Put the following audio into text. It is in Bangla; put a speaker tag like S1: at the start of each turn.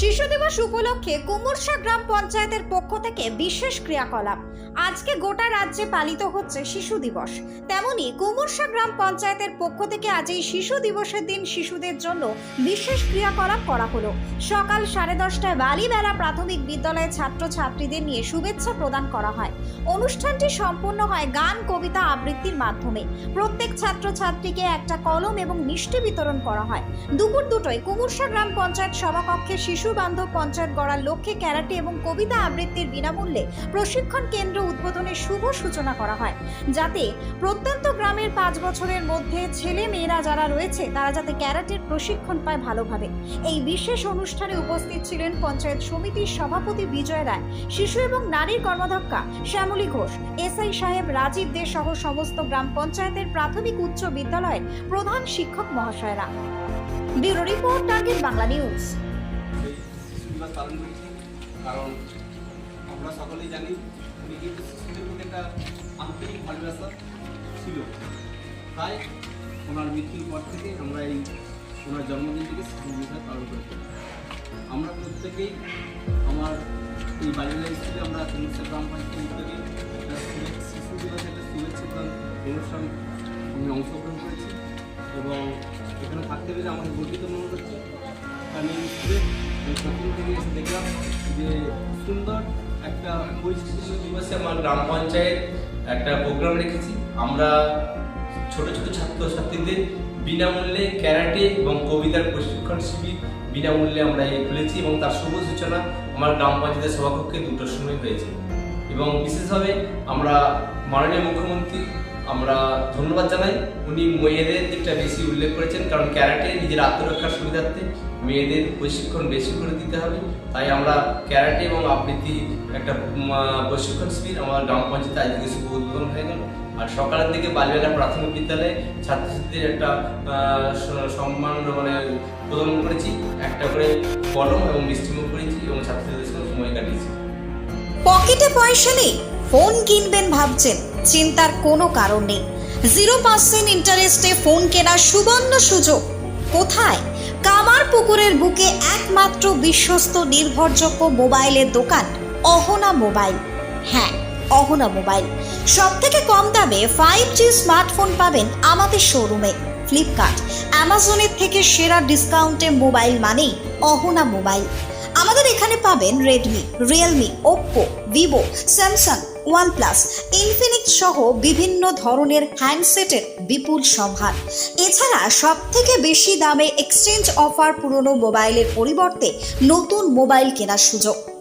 S1: শিশু দিবস উপলক্ষে কুমুরসা গ্রাম পঞ্চায়েতের পক্ষ থেকে বিশেষ ক্রিয়াকলাপ। আজকে গোটা রাজ্যে পালিত হচ্ছে শিশু দিবস। তেমনি কুমুরসা গ্রাম পঞ্চায়েতের পক্ষ থেকে আজ এই শিশু দিবসের দিন শিশুদের জন্য বিশেষ ক্রিয়াকলাপ করা হলো। সকাল সাড়ে দশটায় বালিবেলা প্রাথমিক বিদ্যালয়ের ছাত্রছাত্রীদের নিয়ে শুভেচ্ছা প্রদান করা হয়। অনুষ্ঠানটি সম্পন্ন হয় গান, কবিতা আবৃত্তির মাধ্যমে। প্রত্যেক ছাত্রছাত্রীকে একটা কলম এবং মিষ্টি বিতরণ করা হয়। দুপুর দুটোয় কুমুরসা গ্রাম পঞ্চায়েত সভাকক্ষে শিশু বান্ধব পঞ্চায়েত গড়ার লক্ষ্যে ক্যারাটে এবং কবিতা আবৃত্তির বিনামূল্যে প্রশিক্ষণ কেন্দ্র উদ্বোধনের শুভ সূচনা করা হয়। যাতে প্রত্যন্ত গ্রামের পাঁচ বছরের মধ্যে ছেলে মেয়েরা যারা রয়েছে, তারা যাতে ক্যারাটের প্রশিক্ষণ পায় ভালোভাবে। এই বিশেষ অনুষ্ঠানে উপস্থিত ছিলেন পঞ্চায়েত সমিতির সভাপতি বিজয় রায়, শিশু এবং নারীর কর্মধ্যক্ষা শ্যামলী ঘোষ, এসআই সাহেব রাজীব দে সহ সমস্ত গ্রাম পঞ্চায়েতের প্রাথমিক উচ্চ বিদ্যালয়ের প্রধান শিক্ষক মহাশয়রা। Bureau report target Bangla news.
S2: শিশু দিবস পালন করছি। কারণ আমরা সকলেই জানি উনি কিন্তু শিশুদের প্রতি একটা আন্তরিক ভালোবাসা ছিল। তাই ওনার মৃত্যুর পর থেকে আমরা এই, ওনার জন্মদিনটিকে শিশু দিবস পালন করছি। আমরা প্রত্যেকেই আমার এই বালিলা স্কুলে আমরা তিনশো গ্রাম পঞ্চায়েত শুভে- শিশু দিবসে একটা শুভেচ্ছা প্রদান, অনুষ্ঠান আমি অংশগ্রহণ করেছি। এবং এখানে থাকতে পেরে আমাকে গর্বিত মনে হচ্ছে। এই দেখলাম যে সুন্দর একটা
S3: দিবসে আমার গ্রাম পঞ্চায়েত একটা প্রোগ্রাম রেখেছি আমরা ছোট ছোট ছাত্রছাত্রীদের বিনামূল্যে ক্যারাটে এবং কবিতার প্রশিক্ষণ শিবির বিনামূল্যে আমরা এই খুলেছি এবং তার শুভ সূচনা আমার গ্রাম পঞ্চায়েতের সভাকক্ষে দুটোর সময় হয়েছে এবং বিশেষভাবে আমরা মাননীয় মুখ্যমন্ত্রী আমরা ধন্যবাদ জানাই। উনি মেয়েদের দিকটা বেশি উল্লেখ করেছেন, কারণ ক্যারাটে নিজের আত্মরক্ষার সুবিধার্থে মেয়েদের প্রশিক্ষণ বেশি করে দিতে হবে। তাই আমরা ক্যারাটে এবং আবৃত্তি একটা প্রশিক্ষণ শিবির আমার গ্রাম পঞ্চায়েতে আজ থেকে শুভ উদ্বোধন হয়ে গেল। আর সকালের দিকে বালিবেলা প্রাথমিক বিদ্যালয়ে ছাত্রছাত্রীদের একটা সম্মান মানে প্রদান করেছি। একটা করে কলম এবং মিষ্টিমুখ করেছি এবং ছাত্রছাত্রীদের সঙ্গে সময় কাটিয়েছি।
S1: পকেটে পয়সা নেই ফোন কিনবেন ভাবছেন, চিন্তার কোনো কারণ নেই। জিরো পার্সেন্ট ইন্টারেস্টে ফোন কেনার সুবর্ণ সুযোগ। কোথায়? কামার পুকুরের বুকে একমাত্র বিশ্বস্ত নির্ভরযোগ্য মোবাইলের দোকান, অহনা মোবাইল। হ্যাঁ অহনা মোবাইল। সব থেকে কম দামে ফাইভ জি স্মার্টফোন পাবেন আমাদের শোরুমে, ফ্লিপকার্ট। অ্যামাজনের থেকে সেরা ডিসকাউন্টে মোবাইল মানেই অহনা মোবাইল। আমাদের এখানে পাবেন Redmi Realme Oppo Vivo Samsung OnePlus Infinix সহ বিভিন্ন ধরনের হ্যান্ডসেটের বিপুল সম্ভার। এছাড়া সব থেকে বেশি দামে এক্সচেঞ্জ অফার পুরনো মোবাইলের পরিবর্তে নতুন মোবাইল কেনার সুযোগ।